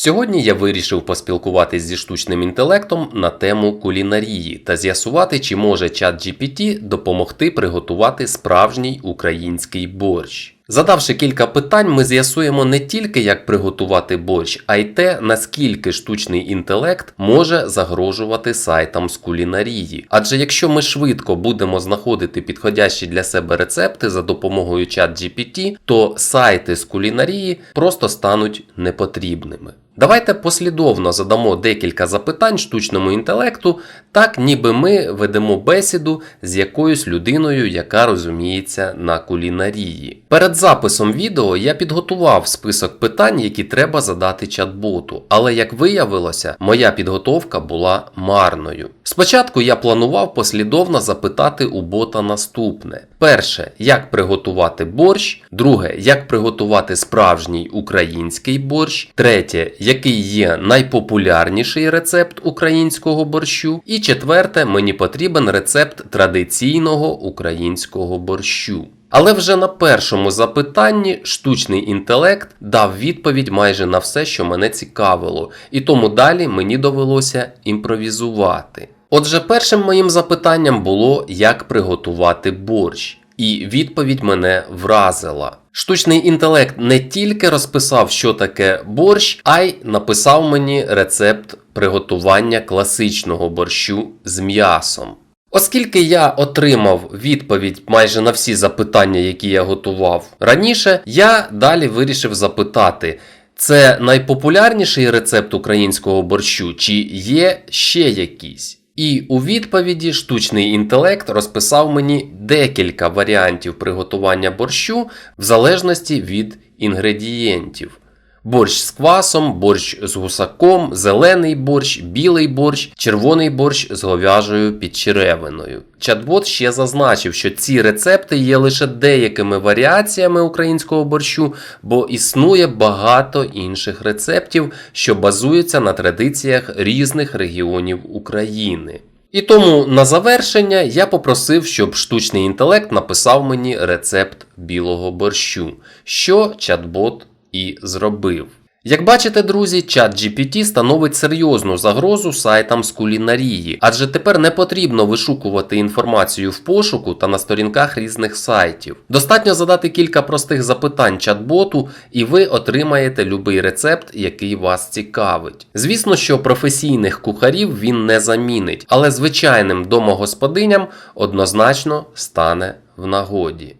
Сьогодні я вирішив поспілкуватись зі штучним інтелектом на тему кулінарії та з'ясувати, чи може чат GPT допомогти приготувати справжній український борщ. Задавши кілька питань, ми з'ясуємо не тільки як приготувати борщ, а й те, наскільки штучний інтелект може загрожувати сайтам з кулінарії. Адже якщо ми швидко будемо знаходити підходящі для себе рецепти за допомогою чат GPT, то сайти з кулінарії просто стануть непотрібними. Давайте послідовно задамо декілька запитань штучному інтелекту, так ніби ми ведемо бесіду з якоюсь людиною, яка розуміється на кулінарії. Перед записом відео я підготував список питань, які треба задати чат-боту, але як виявилося, моя підготовка була марною. Спочатку я планував послідовно запитати у бота наступне: перше, як приготувати борщ, друге, як приготувати справжній український борщ, третє, який є найпопулярніший рецепт українського борщу, і четверте, мені потрібен рецепт традиційного українського борщу. Але вже на першому запитанні штучний інтелект дав відповідь майже на все, що мене цікавило, і тому далі мені довелося імпровізувати. Отже, першим моїм запитанням було, як приготувати борщ, і відповідь мене вразила. Штучний інтелект не тільки розписав, що таке борщ, а й написав мені рецепт приготування класичного борщу з м'ясом. Оскільки я отримав відповідь майже на всі запитання, які я готував раніше, я далі вирішив запитати. Це найпопулярніший рецепт українського борщу, чи є ще якісь? І у відповіді штучний інтелект розписав мені декілька варіантів приготування борщу в залежності від інгредієнтів. Борщ з квасом, борщ з гусаком, зелений борщ, білий борщ, червоний борщ з говяжою підчеревиною. Чатбот ще зазначив, що ці рецепти є лише деякими варіаціями українського борщу, бо існує багато інших рецептів, що базуються на традиціях різних регіонів України. І тому на завершення я попросив, щоб штучний інтелект написав мені рецепт білого борщу, що чат-бот і зробив. Як бачите, друзі, чат GPT становить серйозну загрозу сайтам з кулінарії, адже тепер не потрібно вишукувати інформацію в пошуку та на сторінках різних сайтів. Достатньо задати кілька простих запитань чат-боту, і ви отримаєте любий рецепт, який вас цікавить. Звісно, що професійних кухарів він не замінить, але звичайним домогосподиням однозначно стане в нагоді.